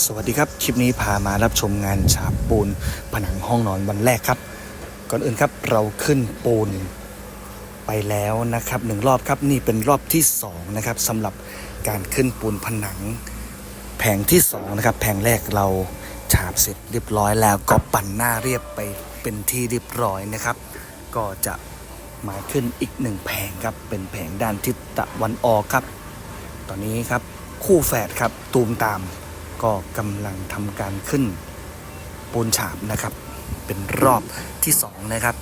สวัสดีครับ คลิปนี้พามารับชมงานฉาบปูนผนังห้องนอนวันแรกครับ ก่อนอื่นครับเราขึ้นปูนไปแล้วนะครับหนึ่งรอบครับนี่เป็นรอบที่สองนะครับสำหรับการขึ้นปูนผนัง แผงที่สองนะครับแผงแรกเราฉาบเสร็จเรียบร้อยแล้วก็ปั่นหน้าเรียบไปเป็นที่เรียบร้อยนะครับ ก็จะมาขึ้นอีกหนึ่งแผงครับเป็นแผงด้านทิศตะวันออกครับ ตอนนี้ครับคู่แฝดครับตูมตาม ก็กำลังทำการขึ้นปูนฉาบนะครับ เป็นรอบที่สองนะครับ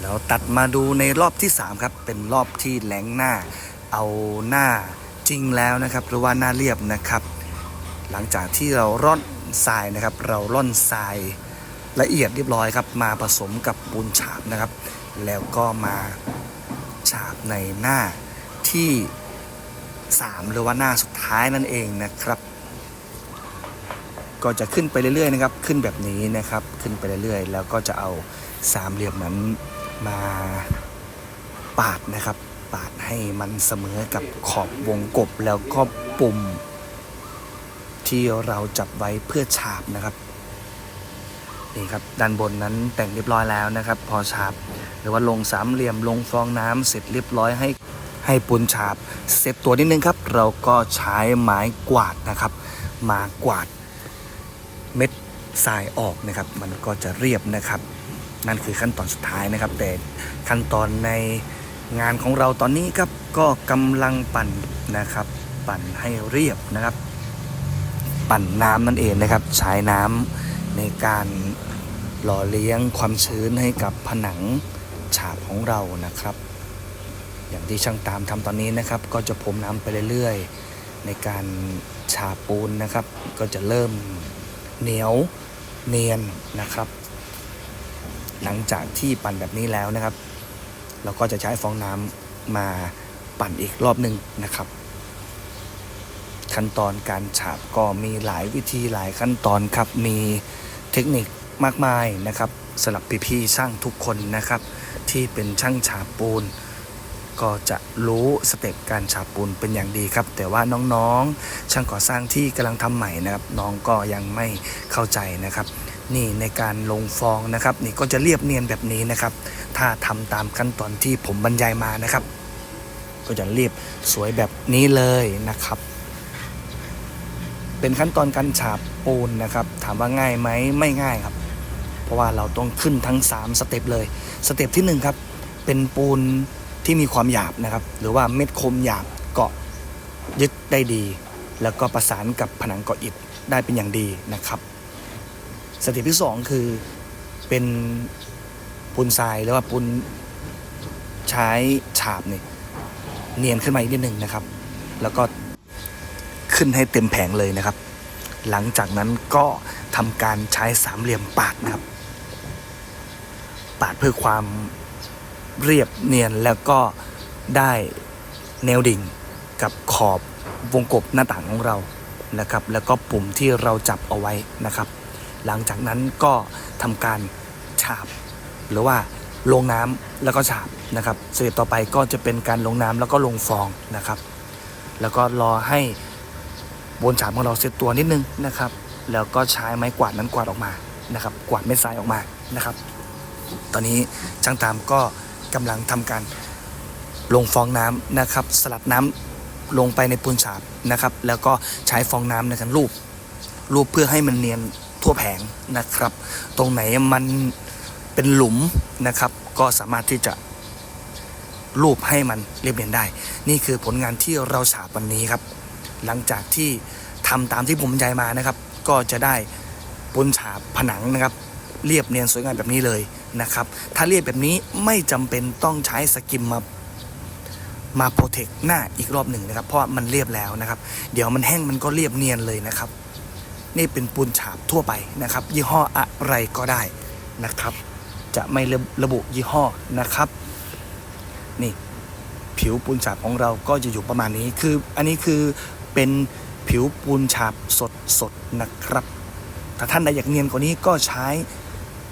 แล้วตัดมาดูในรอบที่สามครับ เป็นรอบที่แหลงหน้า เอาหน้าจริงแล้วนะครับ หรือว่าหน้าเรียบนะครับ หลังจากที่เราร่อนทรายนะครับ เราร่อนทรายละเอียดเรียบร้อยครับ มาผสมกับปูนฉาบนะครับ แล้วก็มาฉาบในหน้าที่ 3 หรือว่าหน้าสุดท้ายนั่นเองนะครับ ก็จะขึ้นไปเรื่อยๆนะครับ ขึ้นแบบนี้นะครับ ขึ้นไปเรื่อยๆ แล้วก็จะเอาสามเหลี่ยมนั้นมาปาดนะครับ ปาดให้มันเสมอกับขอบวงกบแล้วก็ปุ่ม ที่เราจับไว้เพื่อฉาบนะครับนี่ครับด้านบนนั้นแต่งเรียบร้อยแล้วนะครับ พอฉาบ หรือว่าลงสามเหลี่ยมลงฟองน้ำเสร็จเรียบร้อยให้ให้ปูนฉาบ เสร็จตัวนิดนึงครับ เราก็ใช้ไม้กวาดนะครับ มากวาด เม็ดทรายออกนะครับ มันก็จะเรียบนะครับ นั่นคือขั้นตอนสุดท้ายนะครับ แต่ขั้นตอนในงานของเราตอนนี้ครับก็กำลังปั่นนะครับ ปั่นให้เรียบนะครับ ปั่นน้ำนั่นเองนะครับ ใช้น้ำในการหล่อเลี้ยงความชื้นให้กับผนังฉาบของเรานะครับ อย่างที่ช่างตามทำตอนนี้นะครับ ก็จะพรมน้ำไปเรื่อยๆ ในการฉาบปูนนะครับ ก็จะเริ่ม เหนียวเนียนนะครับ หลังจากที่ปั่นแบบนี้แล้วนะครับ เราก็จะใช้ฟองน้ำมาปั่นอีกรอบหนึ่งนะครับ ขั้นตอนการฉาบก็มีหลายวิธีหลายขั้นตอนครับ มีเทคนิคมากมายนะครับสำหรับพี่ๆช่างทุกคนนะครับ ที่เป็นช่างฉาบปูน ก็จะรู้สเต็ปการฉาบปูนเป็นอย่างดีครับ แต่ว่าน้องๆ ช่างก่อสร้างที่กำลังทำใหม่นะครับ น้องก็ยังไม่เข้าใจนะครับ นี่ในการลงฟองนะครับ นี่ก็จะเรียบเนียนแบบนี้นะครับ ถ้าทำตามขั้นตอนที่ผมบรรยายมานะครับ ก็จะเรียบสวยแบบนี้เลยนะครับ เป็นขั้นตอนการฉาบปูนนะครับ ถามว่าง่ายไหมไม่ง่ายครับ เพราะว่าเราต้องขึ้นทั้ง 3 สเต็ปเลย สเต็ปที่1ครับเป็นปูน ที่มีความหยาบนะครับ หรือว่าเม็ดคมหยาบเกาะยึดได้ดี แล้วก็ประสานกับผนังเกาะอิฐได้เป็นอย่างดีนะครับ สเต็ปที่ 2 คือเป็นปูนทรายหรือว่าปูนใช้ฉาบเนี่ยเนียนขึ้นมาอีกนิดหนึ่งนะครับ แล้วก็ขึ้นให้เต็มแผงเลยนะครับ หลังจากนั้นก็ทำการใช้สามเหลี่ยมปาดนะครับ ปาดเพื่อความ เรียบเนียนแล้วก็ได้แนวดิ่งกับขอบวงกบหน้าต่างของเรานะครับ แล้วก็ปุ่มที่เราจับเอาไว้นะครับ หลังจากนั้นก็ทำการฉาบ หรือว่าลงน้ำแล้วก็ฉาบนะครับสเต็ปต่อไปก็จะเป็นการลงน้ำแล้วก็ลงฟองนะครับ แล้วก็รอให้บนฉาบของเราเซตตัวนิดนึงนะครับ แล้วก็ใช้ไม้กวาดนั้นกวาดออกมานะครับ กวาดเม็ดทรายออกมานะครับ ตอนนี้ช่างตามก็ กำลังทำการลงฟองน้ำนะครับ สลัดน้ำลงไปในปูนฉาบนะครับ แล้วก็ใช้ฟองน้ำในการลูบลูบเพื่อให้มันเนียนทั่วแผงนะครับ ตรงไหนมันเป็นหลุมนะครับ ก็สามารถที่จะลูบให้มันเรียบเนียนได้ นี่คือผลงานที่เราฉาบวันนี้ครับ หลังจากที่ทำตามที่ผมบรรยายมานะครับ ก็จะได้ปูนฉาบผนังนะครับ เรียบเนียนสวยงามแบบนี้เลย นะครับ ถ้าเรียบแบบนี้ไม่จำเป็นต้องใช้สกิมมามาโปรเทคหน้าอีกรอบหนึ่งนะครับ เพราะมันเรียบแล้วนะครับ เดี๋ยวมันแห้งมันก็เรียบเนียนเลยนะครับ นี่เป็นปูนฉาบทั่วไปนะครับ ยี่ห้ออะไรก็ได้นะครับ จะไม่ระบุยี่ห้อนะครับ นี่ผิวปูนฉาบของเราก็จะอยู่ประมาณนี้ คืออันนี้คือเป็นผิวปูนฉาบสดสดๆนะครับ ถ้าท่านใดอยากเนียนกว่านี้ก็ใช้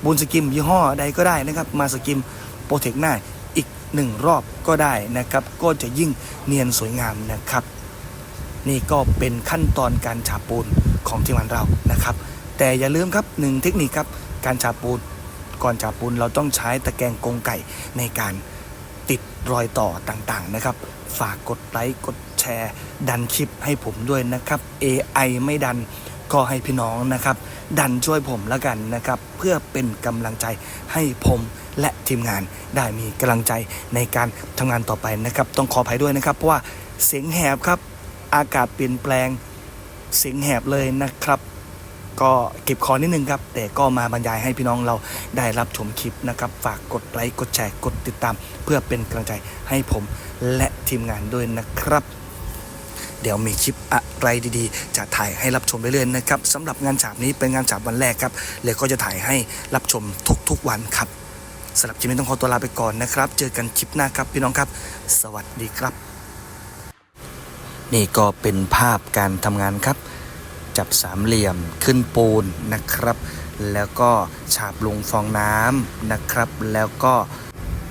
ปูนสกิมยี่ห้อใดก็ได้นะครับ มาสกิมโปรเทคหน้าอีกหนึ่งรอบก็ได้นะครับ ก็จะยิ่งเนียนสวยงามนะครับ นี่ก็เป็นขั้นตอนการฉาบปูนของทีมงานเรานะครับ แต่อย่าลืมครับหนึ่งเทคนิคครับการฉาบปูนก่อนฉาบปูนเราต้องใช้ตะแกรงกรงไก่ในการติดรอยต่อต่างๆนะครับ ฝากกดไลค์กดแชร์ ดันคลิปให้ผมด้วยนะครับ AI ไม่ดันก็ให้พี่น้องนะครับ ดันช่วยผมแล้วกันนะครับ เพื่อเป็นกำลังใจให้ผมและทีมงานได้มีกำลังใจในการทำงานต่อไปนะครับ ต้องขออภัยด้วยนะครับ เพราะว่าเสียงแหบครับอากาศเปลี่ยนแปลงเสียงแหบเลยนะครับ ก็เก็บคอนิดนึงครับ แต่ก็มาบรรยายให้พี่น้องเราได้รับชมคลิปนะครับ ฝากกดไลค์กดแชร์กดติดตาม เพื่อเป็นกำลังใจให้ผมและทีมงานด้วยนะครับ เดี๋ยวมีคลิปอะไรดีๆ จะถ่ายให้รับชมเรื่อยๆนะครับสำหรับงานฉาบนี้เป็นงานฉาบวันแรกครับเลยก็จะถ่ายให้รับชมทุกๆวันครับสำหรับคลิปนี้ต้องขอตัวลาไปก่อนนะครับ เจอกันคลิปหน้าครับพี่น้องครับ สวัสดีครับ นี่ก็เป็นภาพการทำงานครับ จับสามเหลี่ยมขึ้นปูนนะครับ แล้วก็ฉาบลงฟองน้ำนะครับ แล้วก็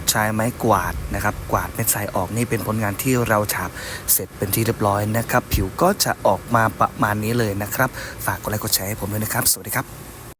ใช้ไม้กวาดนะครับ กวาดเม็ดทรายออกนี่เป็นผลงานที่เราฉาบเสร็จเป็นที่เรียบร้อยนะครับ ผิวก็จะออกมาประมาณนี้เลยนะครับ ฝากกดไลค์กดแชร์ให้ผมด้วยนะครับ สวัสดีครับ